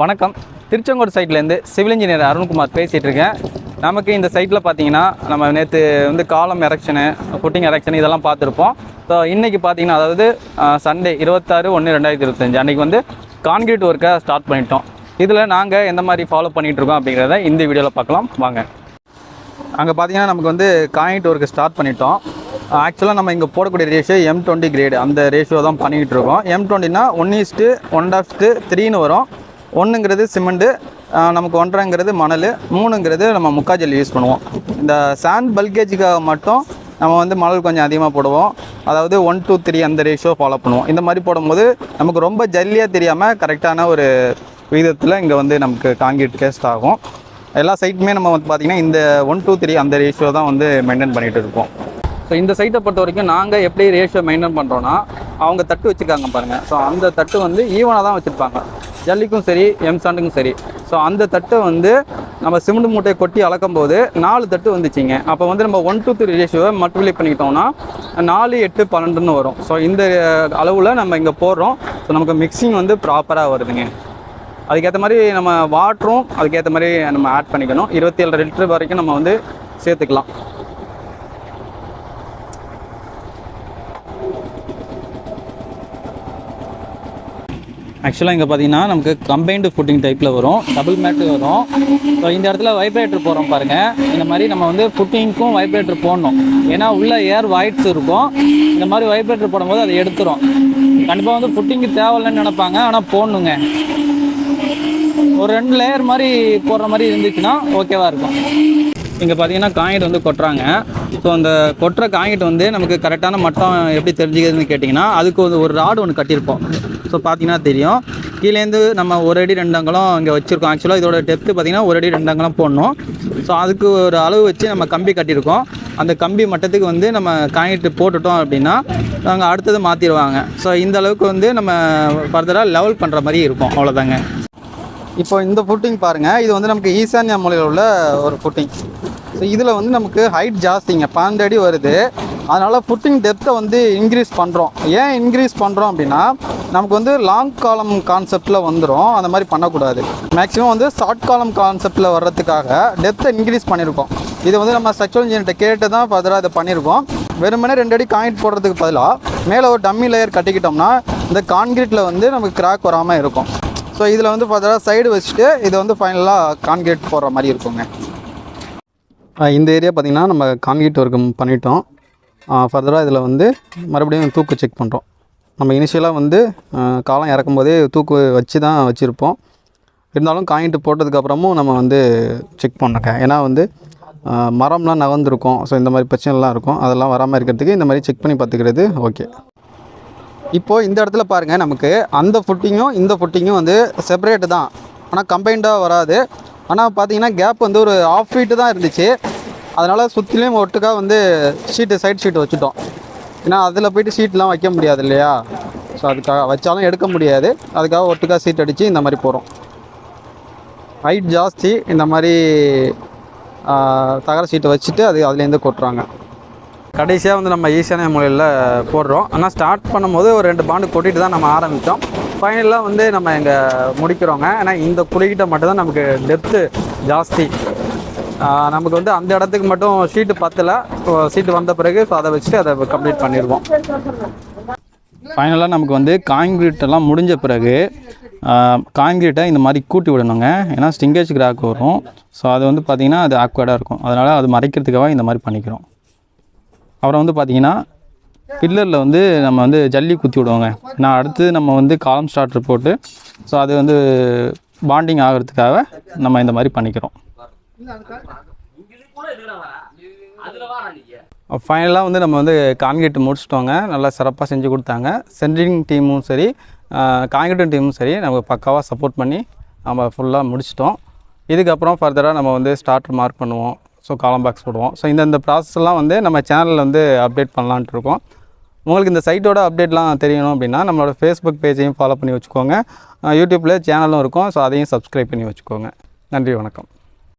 வணக்கம். திருச்செங்கோடு சைட்லேருந்து civil engineer Arunkumar பேசிகிட்டு இருக்கேன் நமக்கு இந்த சைட்டில் பார்த்தீங்கன்னா நம்ம நேற்று வந்து காலம் எரெக்ஷனு ஃபுட்டிங் எரக்ஷன் இதெல்லாம் பார்த்துருப்போம். ஸோ இன்றைக்கி பார்த்தீங்கன்னா அதாவது சண்டே இருபத்தாறு ஒன்று ரெண்டாயிரத்தி இருபத்தஞ்சு அன்றைக்கி வந்து கான்கிரீட் ஒர்க்கை ஸ்டார்ட் பண்ணிட்டோம். இதில் நாங்கள் எந்த மாதிரி ஃபாலோ பண்ணிகிட்டு இருக்கோம் அப்படிங்கிறத இந்த வீடியோவில் பார்க்கலாம். வாங்க. அங்கே பார்த்தீங்கன்னா நமக்கு வந்து காயிண்ட் ஒர்க்கு ஸ்டார்ட் பண்ணிட்டோம். ஆக்சுவலாக நம்ம இங்கே போடக்கூடிய ரேஷியோ எம் டுவெண்ட்டி கிரேடு அந்த ரேஷியோ தான் பண்ணிக்கிட்டு இருக்கோம் M டுவெண்ட்டினா one is to one half to த்ரீன்னு வரும். ஒன்றுங்கிறது சிமெண்ட்டு நமக்கு ஒன்றரைங்கிறது மணல் மூணுங்கிறது நம்ம முக்காஜல் யூஸ் பண்ணுவோம். இந்த சாண்ட் பல்கேஜுக்காக மட்டும் நம்ம வந்து மணல் கொஞ்சம் அதிகமாக போடுவோம். அதாவது ஒன் டூ த்ரீ அந்த ரேஷியோ ஃபாலோ பண்ணுவோம். இந்த மாதிரி போடும்போது நமக்கு ரொம்ப ஜல்லியாக தெரியாமல் கரெக்டான ஒரு விகிதத்தில் இங்கே வந்து நமக்கு காங்கிரீட் டேஸ்ட் ஆகும். எல்லா சைட்டுமே நம்ம வந்து பார்த்திங்கன்னா இந்த ஒன் டூ த்ரீ அந்த ரேஷியோ தான் வந்து மெயின்டைன் பண்ணிகிட்டு இருக்கோம். ஸோ இந்த சைட்டை பொறுத்த வரைக்கும் நாங்கள் எப்படி ரேஷியோ மெயின்டைன் பண்ணுறோன்னா அவங்க தட்டு வச்சுருக்காங்க பாருங்கள் ஸோ அந்த தட்டு வந்து ஈவனாக தான் வச்சுருப்பாங்க. ஜல்லிக்கும் சரி எம் சாண்டுக்கும் சரி. ஸோ அந்த தட்டை வந்து நம்ம சிமெண்ட் மூட்டையை கொட்டி அளக்கும் போது நாலு தட்டு வந்துச்சுங்க. அப்போ வந்து நம்ம ஒன் டூ த்ரீ ரேஷியோவை மல்டிப்ளை பண்ணிக்கிட்டோம்னா நாலு எட்டு பன்னெண்டுன்னு வரும். ஸோ இந்த அளவில் நம்ம இங்கே போடுறோம். ஸோ நமக்கு மிக்சிங் வந்து ப்ராப்பராக வருதுங்க. அதுக்கேற்ற மாதிரி நம்ம வாட்டரும் அதுக்கேற்ற மாதிரி நம்ம ஆட் பண்ணிக்கணும். இருபத்தி ஏழு லிட்டர் வரைக்கும் நம்ம வந்து சேர்த்துக்கலாம். ஆக்சுவலாக இங்கே பார்த்தீங்கன்னா நமக்கு கம்பைன்டு ஃபுட்டிங் டைப்பில் வரும். டபுள் மேட்டு வரும். ஸோ இந்த இடத்துல வைப்ரேட்டர் போடுறோம் பாருங்கள் இந்த மாதிரி நம்ம வந்து ஃபுட்டிங்க்கும் வைப்ரேட்டர் போடணும். ஏன்னா உள்ள ஏர் வாய்ட்ஸ் இருக்கும். இந்த மாதிரி வைப்ரேட்டர் போடும்போது அதை எடுத்துரும். கண்டிப்பாக வந்து ஃபுட்டிங்கு தேவையில்லைன்னு நினைப்பாங்க. ஆனால் போடணுங்க. ஒரு ரெண்டு லேயர் மாதிரி போடுற மாதிரி இருந்துச்சுன்னா ஓகேவாக இருக்கும். இங்கே பார்த்தீங்கன்னா காயிட் வந்து கொட்டுறாங்க. ஸோ அந்த கொட்டுற காங்கிட்டு வந்து நமக்கு கரெக்டான மட்டம் எப்படி தெரிஞ்சுக்கிறதுன்னு கேட்டிங்கன்னா அதுக்கு ஒரு ராடு ஒன்று கட்டியிருப்போம். ஸோ பார்த்தீங்கன்னா தெரியும். கீழேருந்து நம்ம ஒரு அடி ரெண்டு அங்கலம் இங்கே வச்சுருக்கோம். ஆக்சுவலாக இதோட டெப்த்து பார்த்தீங்கன்னா ஒரு அடி ரெண்டு அங்கலம் போடணும். ஸோ அதுக்கு ஒரு அளவு வச்சு நம்ம கம்பி கட்டியிருக்கோம். அந்த கம்பி மட்டத்துக்கு வந்து நம்ம காங்கிட்டு போட்டுட்டோம் அப்படின்னா நாங்கள் அடுத்தது மாற்றிடுவாங்க ஸோ இந்த அளவுக்கு வந்து நம்ம ஃபர்தராக லெவல் பண்ணுற மாதிரி இருக்கும். அவ்வளோதாங்க இப்போ இந்த ஃபுட்டிங் பாருங்கள் இது வந்து நமக்கு ஈசான்யா மூலையில் உள்ள ஒரு ஃபுட்டிங் ஸோ இதில் வந்து நமக்கு ஹைட் ஜாஸ்திங்க. பன்னெண்டு அடி வருது. அதனால் ஃபுட்டிங் டெப்த்தை வந்து இன்க்ரீஸ் பண்ணுறோம் ஏன் இன்க்ரீஸ் பண்ணுறோம் அப்படின்னா நமக்கு வந்து லாங் காலம் கான்செப்டில் வந்துடும் அந்த மாதிரி பண்ணக்கூடாது. மேக்ஸிமம் வந்து ஷார்ட் காலம் கான்செப்டில் வர்றதுக்காக டெப்த்தை இன்க்ரீஸ் பண்ணியிருக்கோம் இது வந்து நம்ம ஸ்ட்ரக்சரல் இன்ஜினியர்கிட்ட கேட்டு தான் ஃபர்தராக இதை பண்ணியிருக்கோம் வெறுமனே ரெண்டு அடி காயிட் போடுறதுக்கு பதிலாக மேலே ஒரு டம்மி லேயர் கட்டிக்கிட்டோம்னா இந்த கான்கிரீட்டில் வந்து நமக்கு கிராக் வராமல் இருக்கும். ஸோ இதில் வந்து ஃபர்தராக சைடு வச்சுட்டு இதை வந்து ஃபைனலாக கான்கிரீட் போடுற மாதிரி இருக்குங்க. இந்த ஏரியா பார்த்திங்கன்னா நம்ம கான்கிரீட் ஒர்க் பண்ணிட்டோம். ஃபர்தராக இதில் வந்து மறுபடியும் தூக்கு செக் பண்ணுறோம் நம்ம இனிஷியலாக வந்து காலம் இறக்கும் போதே தூக்கு வச்சு தான் வச்சுருப்போம். இருந்தாலும் காயின்ட்டு போட்டதுக்கப்புறமும் நம்ம வந்து செக் பண்ணோங்க. ஏன்னா வந்து மரம்லாம் நகர்ந்துருக்கும். ஸோ இந்த மாதிரி பிரச்சனைலாம் இருக்கும். அதெல்லாம் வராமல் இருக்கிறதுக்கு இந்த மாதிரி செக் பண்ணி பார்த்துக்கிறது ஓகே இப்போது இந்த இடத்துல பாருங்கள் நமக்கு அந்த ஃபுட்டிங்கும் இந்த ஃபுட்டிங்கும் வந்து செப்பரேட்டு தான். ஆனால் கம்பைண்டாக வராது. ஆனால் பார்த்தீங்கன்னா கேப் வந்து ஒரு ஆஃப் ஃபீட்டு தான் இருந்துச்சு. அதனால் சுற்றிலையும் ஒட்டுக்காக வந்து ஷீட்டு சைட் ஷீட் வச்சுட்டோம். ஏன்னா அதில் போயிட்டு சீட்லாம் வைக்க முடியாது இல்லையா? ஸோ அதுக்காக வச்சாலும் எடுக்க முடியாது. அதுக்காக ஒட்டுக்கா சீட் அடித்து இந்த மாதிரி போகிறோம் ஹைட் ஜாஸ்தி. இந்த மாதிரி தகர சீட்டை வச்சுட்டு அது அதுலேருந்து கொட்டுறாங்க. கடைசியாக வந்து நம்ம ஈஸியான முறையில் போடுறோம். ஆனால் ஸ்டார்ட் பண்ணும்போது ஒரு ரெண்டு பாண்டு கொட்டிட்டு தான் நம்ம ஆரம்பித்தோம் ஃபைனலாக வந்து நம்ம இங்கே முடிக்கிறோங்க. ஏன்னா இந்த குழிக்கிட்ட மட்டும்தான் நமக்கு டெப்த்து ஜாஸ்தி. நமக்கு வந்து அந்த இடத்துக்கு மட்டும் ஷீட்டு பத்தலை. சீட்டு வந்த பிறகு ஸோ அதை வச்சுட்டு அதை கம்ப்ளீட் பண்ணிடுவோம். ஃபைனலாக நமக்கு வந்து காங்கிரீட்டெல்லாம் முடிஞ்ச பிறகு காங்கிரீட்டை இந்த மாதிரி கூட்டி விடணுங்க. ஏன்னா ஸ்டிங்கேஜ் கிராக் வரும். ஸோ அது வந்து பார்த்திங்கன்னா அது ஆக்வர்டாக இருக்கும். அதனால் அது மறைக்கிறதுக்காக இந்த மாதிரி பண்ணிக்கிறோம். அப்புறம் வந்து பார்த்திங்கன்னா பில்லரில் வந்து நம்ம வந்து ஜல்லி குத்தி விடுவோங்க. நான் அடுத்து நம்ம வந்து காலம் ஸ்டார்டர் போட்டு ஸோ அது வந்து பாண்டிங் ஆகிறதுக்காக நம்ம இந்த மாதிரி பண்ணிக்கிறோம். ஃபைனலாக வந்து நம்ம வந்து கான்கிரீட் முடிச்சிட்டோங்க. நல்லா சிறப்பாக செஞ்சு கொடுத்தாங்க. சென்ட்ரிங் டீமும் சரி கான்கிரீட் டீமும் சரி நமக்கு பக்காவாக சப்போர்ட் பண்ணி நம்ம ஃபுல்லாக முடிச்சிட்டோம். இதுக்கப்புறம் ஃபர்தராக நம்ம வந்து ஸ்டார்டர் மார்க் பண்ணுவோம். ஸோ காலம் பாக்ஸ் போடுவோம். ஸோ இந்த இந்த ப்ராசஸ்லாம் வந்து நம்ம சேனலில் வந்து அப்டேட் பண்ணலான்ட்டு இருக்கோம். உங்களுக்கு இந்த சைட்டோட அப்டேட்லாம் தெரியணும் அப்படின்னா நம்மளோட ஃபேஸ்புக் பேஜையும் ஃபாலோ பண்ணி வச்சுக்கோங்க. யூடியூப்பில் சேனலும் இருக்கும். ஸோ அதையும் சப்ஸ்கிரைப் பண்ணி வச்சுக்கோங்க. நன்றி வணக்கம்.